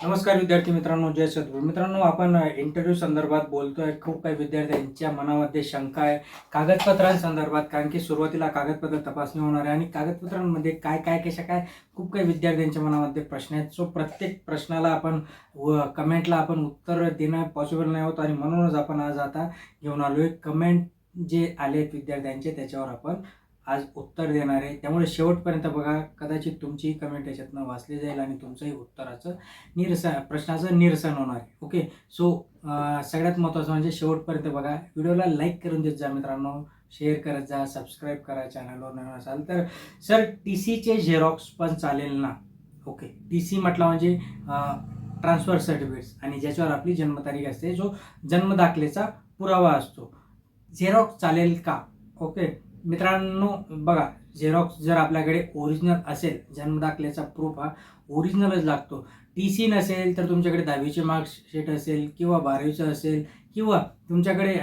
नमस्कार विद्यार्थी मित्रांनो जय सद्गुरू. मित्रांनो आपण इंटरव्ह्यू संदर्भात बोलतोय. खूप काही विद्यार्थ्यांच्या मनामध्ये शंका आहे. कागदपत्रांसंदर्भात कारण की सुरुवातीला कागदपत्र तपासणी होणार आहे. आणि कागदपत्रांमध्ये काय काय कशा काय? खूप काही विद्यार्थ्यांच्या मनामध्ये प्रश्न आहेत. सो प्रत्येक प्रश्नाला आपण व कमेंटला आपण उत्तर देणं पॉसिबल नाही होत. आणि म्हणूनच आपण आज आता घेऊन आलो आहे कमेंट जे आले आहेत विद्यार्थ्यांचे त्याच्यावर आपण आज उत्तर देणार आहे. त्यामुळे शेवटपर्यंत बघा कदाचित तुमची कमेंट याच्यातनं वाचली जाईल आणि तुमचंही उत्तराचं निरसन प्रश्नाचं निरसन होणार आहे. ओके सो सगळ्यात महत्त्वाचं म्हणजे शेवटपर्यंत बघा व्हिडिओला लाईक करून देत जा मित्रांनो. शेअर करत जा सबस्क्राईब करा चॅनलवर नवीन असाल तर. सर टी सीचे झेरॉक्स पण चालेल ना? ओके टी सी म्हटलं म्हणजे ट्रान्सफर सर्टिफिकेट्स आणि ज्याच्यावर आपली जन्मतारीख असते जो जन्मदाखलेचा पुरावा असतो. झेरॉक्स चालेल का? ओके मित्रांनो बघा झेरॉक्स जर आपल्याकडे ओरिजिनल असेल जन्मदाखल्याचा प्रूफ हा ओरिजिनलच लागतो. टी सी नसेल तर तुमच्याकडे दहावीचे मार्कशीट असेल किंवा बारावीचं असेल किंवा तुमच्याकडे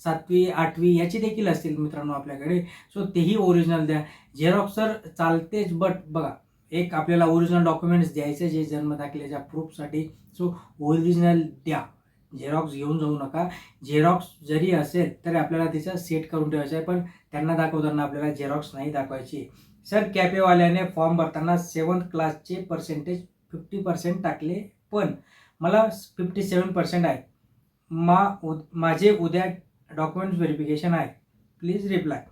सातवी आठवी याची देखील असतील मित्रांनो आपल्याकडे. सो तेही ओरिजिनल द्या. झेरॉक्स तर चालतेच बट बघा एक आपल्याला ओरिजिनल डॉक्युमेंट्स द्यायचे जे जन्मदाखल्याच्या प्रूफसाठी सो ओरिजिनल द्या. झेरॉक्स घेऊन जाऊ नका. झेरॉक्स जरी असेल तरी आपल्याला तिचा सेट करून ठेवायचं आहे पण त्यांना दाखवताना आपल्याला झेरॉक्स नाही दाखवायची. सर कॅपेवाल्याने फॉर्म भरताना सेवन्थ क्लासचे पर्सेंटेज फिफ्टी पर्सेंट टाकले. पण मला फिफ्टी सेवन पर्सेंट आहे. मा उद माझे उद्या डॉक्युमेंट्स व्हेरिफिकेशन आहे. प्लीज रिप्लाय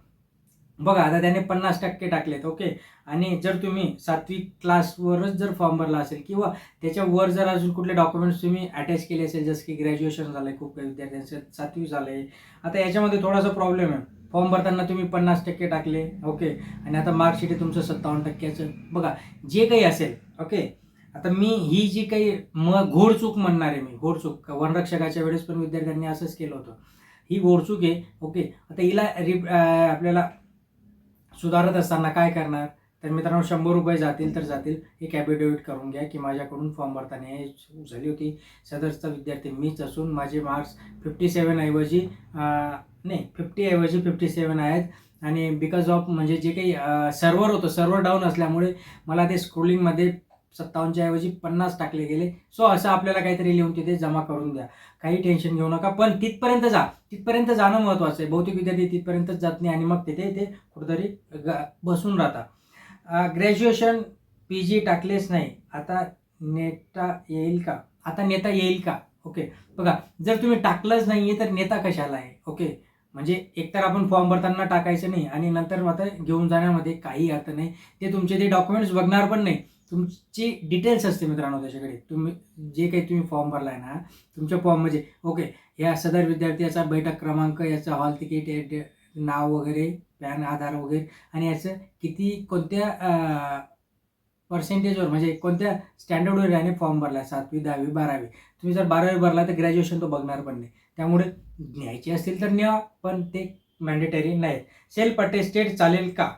बघा आता त्याने पन्नास टक्के टाकलेत ओके? आणि जर तुम्ही सातवी क्लासवरच जर फॉर्म भरला असेल किंवा त्याच्यावर जर अजून कुठले डॉक्युमेंट्स तुम्ही अटॅच केले असेल जसं की ग्रॅज्युएशन झालं आहे खूप काही विद्यार्थ्यांचं सातवी झालं आहे आता याच्यामध्ये थोडासा प्रॉब्लेम आहे. फॉर्म भरताना तुम्ही पन्नास टक्के टाकले ओके? आणि आता मार्कशीट आहे तुमचं सत्तावन्न टक्क्याचं. बघा जे काही असेल ओके? आता मी ही जी काही म घोडचूक म्हणणार आहे मी घोडचूक वनरक्षकाच्या वेळेस पण विद्यार्थ्यांनी असंच केलं होतं. ही घोडचूक आहे ओके? आता हिला रिप आपल्याला सुधारत असताना काय करणार? तर मित्रांनो शंभर रुपये जातील तर जातील. एक ॲफिडेविट करून घ्या की माझ्याकडून फॉर्म भरताना हे चूक झाली होती. सदरचा विद्यार्थी मीच असून माझे मार्क्स फिफ्टी सेवन ऐवजी नाही फिफ्टी ऐवजी फिफ्टी सेवन आहेत. आणि बिकॉज ऑफ म्हणजे जे काही सर्व्हर होतं सर्व्हर डाऊन असल्यामुळे मला ते स्क्रोलिंगमध्ये सत्तावन्नच्या ऐवजी पन्नास टाकले गेले. सो असं आपल्याला काहीतरी लिहून तिथे जमा करून द्या. काही टेन्शन घेऊ नका पण तिथपर्यंत जा. तिथपर्यंत जाणं महत्त्वाचं आहे. बहुतेक विद्यार्थी तिथपर्यंतच जात नाही आणि मग तिथे ते कुठंतरी ग- बसून राहतात. ग्रॅज्युएशन पी जी टाकलेच नाही. आता नेता येईल का? आता नेता येईल का? ओके बघा जर तुम्ही टाकलंच नाही आहे तर नेता कशाला आहे? ओके म्हणजे एकतर आपण फॉर्म भरताना टाकायचं नाही आणि नंतर आता घेऊन जाण्यामध्ये काही अर्थ नाही. ते तुमचे ते डॉक्युमेंट्स बघणार पण नाही. तुमची डिटेल्स असते मित्रांनो त्याच्याकडे. तुम्ही जे काही तुम्ही फॉर्म भरला आहे ना तुमच्या फॉर्ममध्ये ओके या सदर विद्यार्थी याचा बैठक क्रमांक याचा हॉल तिकीट नाव वगैरे पॅन आधार वगैरे आणि याचं किती कोणत्या पर्सेंटेजवर म्हणजे कोणत्या स्टँडर्डवर याने फॉर्म भरला आहे सातवी दहावी बारावी. तुम्ही जर बारावी भरला तर ग्रॅज्युएशन तो बघणार पण नाही. त्यामुळे न्यायचे असतील तर न्या पण ते मॅन्डेटरी नाही सेल्फ अटेस्टेड चालेल का?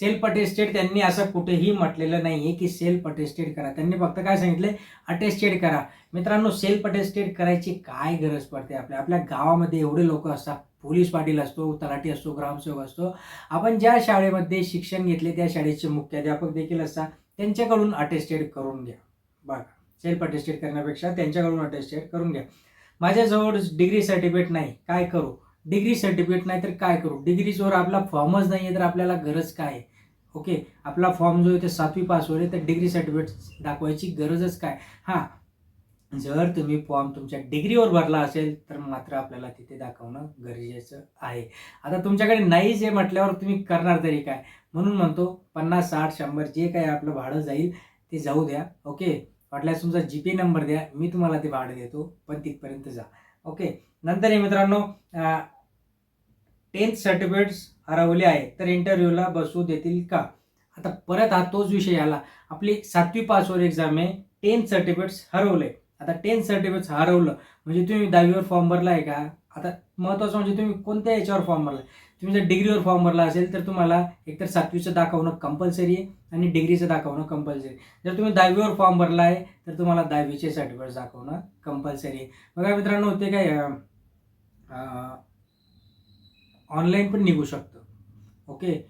सेल्फ अटेस्टेड त्यांनी असं कुठेही म्हटलेलं नाही आहे की सेल्फ अटेस्टेड करा. त्यांनी फक्त काय सांगितलं अटेस्टेड करा. मित्रांनो सेल्फ अटेस्टेड करायची काय गरज पडते आपल्या? आपल्या गावामध्ये एवढे लोक असतात. पोलीस पाटील असतो तलाठी असतो ग्रामसेवक असतो. आपण ज्या शाळेमध्ये शिक्षण घेतले त्या शाळेचे मुख्याध्यापक देखील असतात. त्यांच्याकडून अटेस्टेड करून घ्या. बघा सेल्फ अटेस्टेड करण्यापेक्षा त्यांच्याकडून अटेस्टेड करून घ्या. माझ्याजवळ डिग्री सर्टिफिकेट नाही. काय करू? डिग्री सर्टिफिकेट नाही तर काय करू? डिग्रीजवर आपला फॉर्मच नाही आहे तर आपल्याला गरज काय आहे? ओके आपला फॉर्म जो आहे ते सातवी पासवर आहे तर डिग्री सर्टिफिकेट दाखवायची गरजच काय? हां. जर तुम्ही फॉर्म तुमच्या डिग्रीवर भरला असेल तर मात्र आपल्याला तिथे दाखवणं गरजेचं आहे. आता तुमच्याकडे नाही जे म्हटल्यावर तुम्ही करणार तरी काय? म्हणून म्हणतो पन्नास साठ शंभर जे काय आपलं भाडं जाईल ते जाऊ द्या. ओके वाटल्यास तुमचा जी पे नंबर द्या. मी तुम्हाला ते भाडं देतो. पण तिथपर्यंत जा. ओके नंतर हे मित्रांनो टेन्थ सर्टिफिकेट्स हरवले आहे. तर इंटरव्ह्यूला बसू देतील का? आता परत हा तोच विषय आला. आपली सातवी पासवर एक्झाम आहे. टेन्थ सर्टिफिकेट्स हरवले. आता टेन्थ सर्टिफिकेट्स हरवलं. म्हणजे तुम्ही दहावीवर फॉर्म भरला आहे का? आता महत्त्वाचं म्हणजे तुम्ही कोणत्या याच्यावर फॉर्म भरला? तुम्ही जर डिग्रीवर फॉर्म भरला असेल तर तुम्हाला एकतर सातवीचं दाखवणं कंपल्सरी आहे आणि डिग्रीचं दाखवणं कंपल्सरी जर तुम्ही दहावीवर फॉर्म भरला आहे तर तुम्हाला दहावीचे सर्टिफिकेट दाखवणं कंपल्सरी आहे. बघा मित्रांनो ते काय ऑनलाईन पण निघू शकतं. ओके?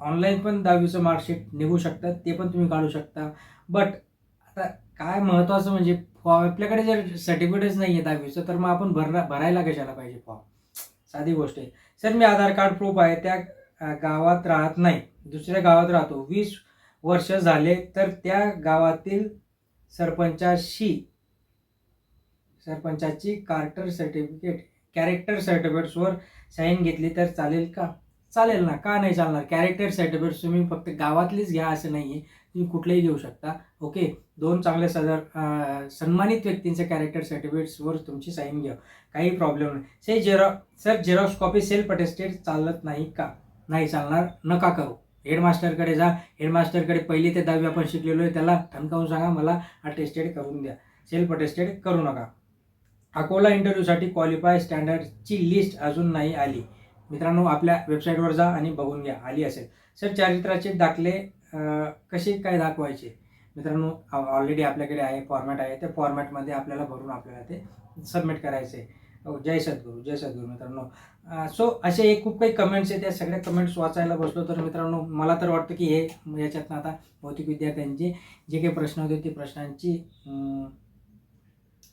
ऑनलाईन पण दहावीचं मार्कशीट निघू शकतात ते पण तुम्ही काढू शकता. बट आता काय महत्त्वाचं म्हणजे फॉर्म आपल्याकडे जर सर्टिफिकेटच नाही आहे दहावीचं तर मग आपण भरला भरायला कशाला पाहिजे फॉर्म? साधी गोष्ट आहे. सर मी आधार कार्ड प्रूफ आहे त्या गावात राहत नाही. दुसऱ्या गावात राहतो. वीस वर्ष झाले तर त्या गावातील सरपंचाशी सरपंचाची कार्टर सर्टिफिकेट कॅरेक्टर सर्टिफिकेट्सवर साईन घेतली तर चालेल का? चालेल ना का नाही चालणार? कॅरेक्टर सर्टिफिकेट तुम्ही फक्त गावातलीच घ्या असं नाही आहे तुम्ही कुठलेही घेऊ शकता. ओके दोन चांगले सदर सन्मानित व्यक्तींच्या कॅरेक्टर सर्टिफिकेट्सवर तुमची साईन घ्या. काही प्रॉब्लेम नाही. से जेरॉ sir xerox copy self attested चालत नाही का? नाही चालणार. नका करू. हेडमास्टरकडे जा. हेडमास्टरकडे पहिली ते दहावी आपण शिकलेलो आहे. त्याला ठणकावून सांगा. मला अटेस्टेड करून द्या. सेल्फ अटेस्टेड करू नका. अकोला इंटरव्ह्यूसाठी क्वालिफाय स्टँडर्डची लिस्ट अजून नाही आली. मित्रांनो आपल्या वेबसाईटवर जा आणि बघून घ्या आली असेल. सर चारित्राचे दाखले कसे काय दाखवायचे? मित्रांनो ऑलरेडी आपल्याकडे आहे फॉर्मॅट आहे. त्या फॉर्मॅटमध्ये आपल्याला भरून आपल्याला ते सबमिट करायचे आहे. हो, जय सद्गुरू जय सद्गुरू मित्रांनो. सो असे एक खूप काही कमेंट्स आहेत. त्या सगळ्या कमेंट्स वाचायला बसलो तर मित्रांनो मला तर वाटतं की हे याच्यातनं आता भौतिक विद्यार्थ्यांचे जे काही प्रश्न होते ते प्रश्नांची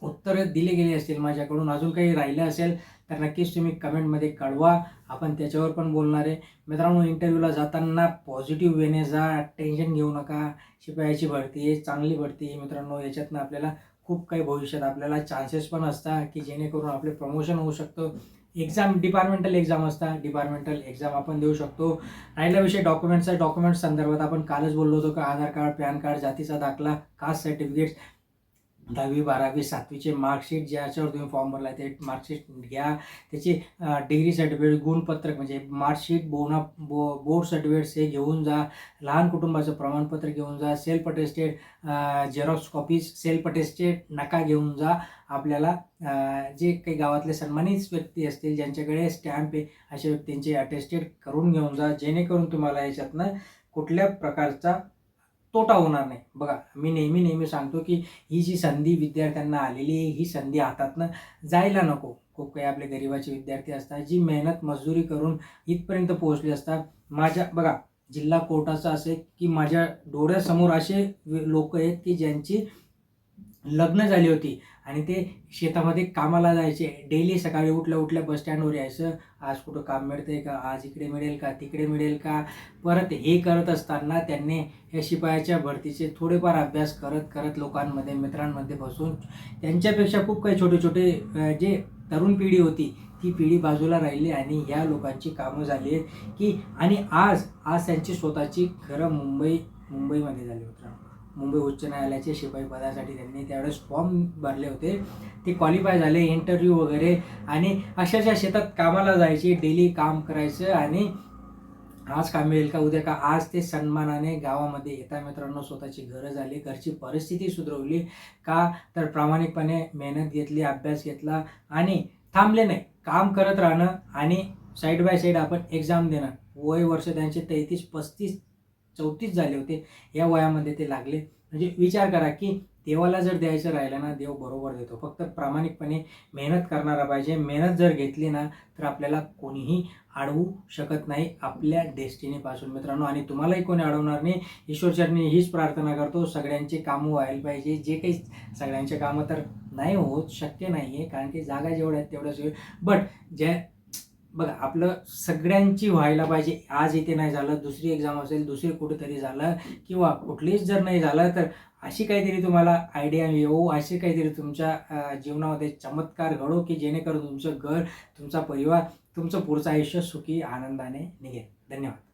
उत्तरं दिली गेली असतील माझ्याकडून अजून काही राहिलं असेल तर नक्कीच तुम्ही कमेंटमध्ये कळवा. आपण त्याच्यावर पण बोलणार आहे. मित्रांनो इंटरव्ह्यूला जाताना पॉझिटिव्ह वेने जा टेन्शन घेऊ नका. शिपायाची भरती आहे चांगली भरती आहे मित्रांनो. याच्यातनं आपल्याला खूप काही भविष्यात आपल्याला चान्सेस पण असतात की जेणेकरून आपले प्रमोशन होऊ शकतं. एक्झाम डिपार्टमेंटल एक्झाम असतात. डिपार्टमेंटल एक्झाम आपण देऊ शकतो. राहिला विषय डॉक्युमेंट्सचा डॉक्युमेंट्स संदर्भात आपण कालच बोललो होतो का? आधार कार्ड पॅन कार्ड जातीचा दाखला कास्ट सर्टिफिकेट दहावी बारावी सातवीचे मार्कशीट ज्याच्यावर तुम्ही फॉर्म भरला ते मार्कशीट घ्या. त्याची डिग्री सर्टिफिकेट गुणपत्रक म्हणजे मार्कशीट बोना बो बोर्ड सर्टिफिकेट्स हे घेऊन जा. लहान कुटुंबाचं प्रमाणपत्र घेऊन जा. Self attested xerox copies self attested नका घेऊन जा. आपल्याला जे काही गावातले सन्मानित व्यक्ती असतील ज्यांच्याकडे स्टॅम्प आहे अशा व्यक्तींचे अटेस्टेड करून घेऊन जा. जेणेकरून तुम्हाला याच्यातनं कुठल्या प्रकारचा तोटा होणार नाही. बघा मी नेहमी नेहमी सांगतो की ही जी संधी विद्यार्थ्यांना आलेली आहे ही संधी हातातनं जायला नको. खूप काही आपले गरिबाचे विद्यार्थी असतात जी मेहनत मजदुरी करून इथपर्यंत पोहोचले असतात. माझ्या बघा जिल्हा कोर्टाचं असे की माझ्या डोळ्यासमोर असे लोक आहेत की ज्यांची लग्न झाली होती. आणि ते शेतामध्ये कामाला जायचे. डेली सकाळी उठल्या उठल्या बस स्टँडवर यायचं. आज कुठं काम मिळतंय का? आज इकडे मिळेल का? तिकडे मिळेल का? परत हे करत असताना त्यांनी या शिपायाच्या भरतीचे थोडेफार अभ्यास करत करत लोकांमध्ये मित्रांमध्ये बसून त्यांच्यापेक्षा खूप काही छोटे छोटे जे तरुण पिढी होती ती पिढी बाजूला राहिली आणि ह्या लोकांची कामं झाली आहेत की आणि आज आज त्यांची स्वतःची घरं मुंबई मुंबईमध्ये झाली मित्रांनो. मुंबई उच्च न्यायालयाचे शिपाई पदासाठी त्यांनी त्यावेळेस फॉर्म भरले होते. ते क्वालिफाय झाले इंटरव्ह्यू वगैरे आणि अशाच्या शेतात कामाला जायचे डेली काम करायचं आणि आज काम मिळेल का उद्या का आज ते सन्मानाने गावामध्ये येता मित्रांनो स्वतःची घरं झाली घरची परिस्थिती सुधरवली का तर प्रामाणिकपणे मेहनत घेतली अभ्यास घेतला आणि थांबले नाही. काम करत राहणं आणि साईड बाय साईड आपण एक्झाम देणं. वय वर्ष त्यांचे तेहतीस पस्तीस चौतीस झाले होते. या वयामध्ये ते लागले. म्हणजे विचार करा की देवाला जर द्यायचं राहिलं ना देव बरोबर देतो. फक्त प्रामाणिकपणे मेहनत करणारा पाहिजे. मेहनत जर घेतली ना तर आपल्याला कोणीही अडवू शकत नाही आपल्या डेस्टिनीपासून मित्रांनो आणि तुम्हालाही कोणी अडवणार नाही. ईश्वरचरणी हीच प्रार्थना करतो. सगळ्यांचे कामं व्हायला पाहिजे. जे काही सगळ्यांचे कामं तर नाही होत शक्य नाही आहे कारण की जागा जेवढ्या आहेत तेवढ्याच होईल. बट ज्या बघा आपलं सगळ्यांची व्हायला पाहिजे. आज इथे नाही झालं दुसरी एक्झाम असेल दुसरी कुठेतरी झालं किंवा कुठलीच जर नाही झालं तर अशी काहीतरी तुम्हाला आयडिया येऊ अशी काहीतरी तुमच्या जीवनामध्ये चमत्कार घडो की जेणेकरून तुमचं घर तुमचा परिवार तुमचं पुढचं आयुष्य सुखी आनंदाने निघेल. धन्यवाद.